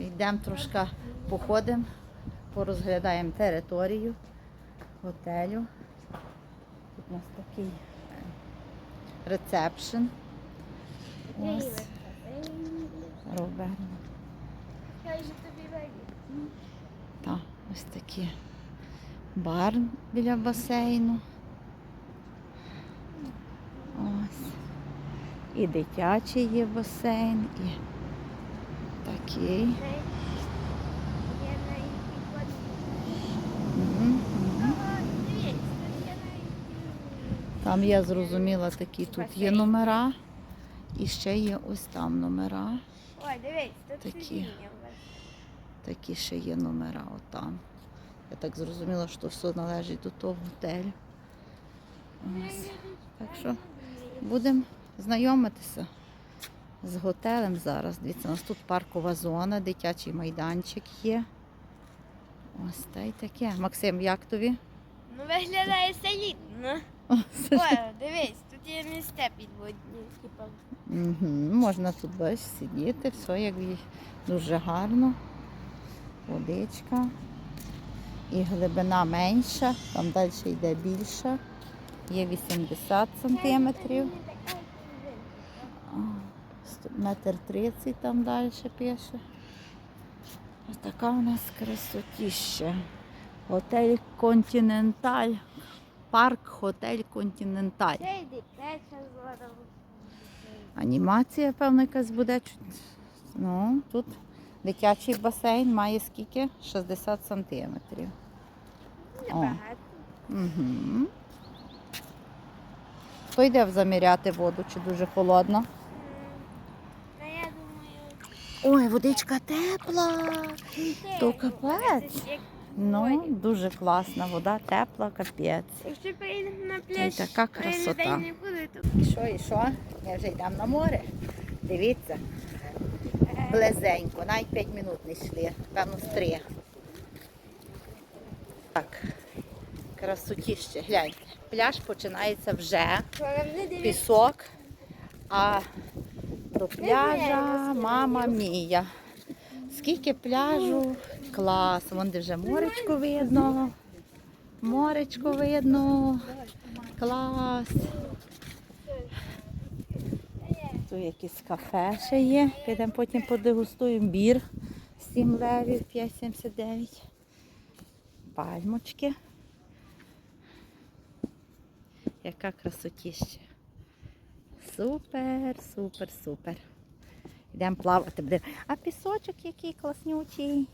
Йдемо трошки походимо, порозглядаємо територію готелю. Тут у нас такий е, рецепшн. Ось Роберт. Я вже тобі вийду. Та, ось такі бар біля басейну. Ось. І дитячий є басейн, і такий. Я навіть підходжу. Мгм, мгм. Дивіться, тут я навіть... Там я зрозуміла, такі тут є номера. І ще є ось там номера. Ой, дивись, тут Такі. Такі ще є номера отам. Я так зрозуміла, що все належить до того готелю. Ось. Так що будемо знайомитися з готелем зараз. Дивіться, у нас тут паркова зона, дитячий майданчик є. Ось та й таке. Максим, як тобі? Ну, виглядає солідно. Ой, дивись, тут є місця підводні. Угу. Можна тут бачиш, сидіти, все як дуже гарно. Водичка. І глибина менша, там далі йде більша. Є 80 сантиметрів. Метр 30 там далі пише. Ось така у нас красотіща. Готель Континенталь. Парк Готель Континенталь. Анімація, певно, якась буде. Ну, тут дитячий басейн має скільки? 60 сантиметрів. Небагато. Угу. Хто йде заміряти воду, чи дуже холодно? М, Та я думаю... Ой, водичка тепла. То капець. Ну, дуже класна вода, тепла, капець. Якщо приїдемо на пляж, така красота. не буде, то І що, і що? Ми вже йдемо на море. Дивіться, близенько, навіть 5 минут не йшли, певно, з 3. Так, красотіще, гляньте. Пляж починається вже, пісок, а до пляжа мама мія. Скільки пляжу, клас, вон де вже моречко видно. Моречко видно. Клас. Тут якісь кафе ще є. Підемо потім подегустуємо бір 7 левів 5,79. Пальмочки. Яка красотіща. Супер, супер, супер. Йдемо плавати. будемо. А пісочок який класнючий.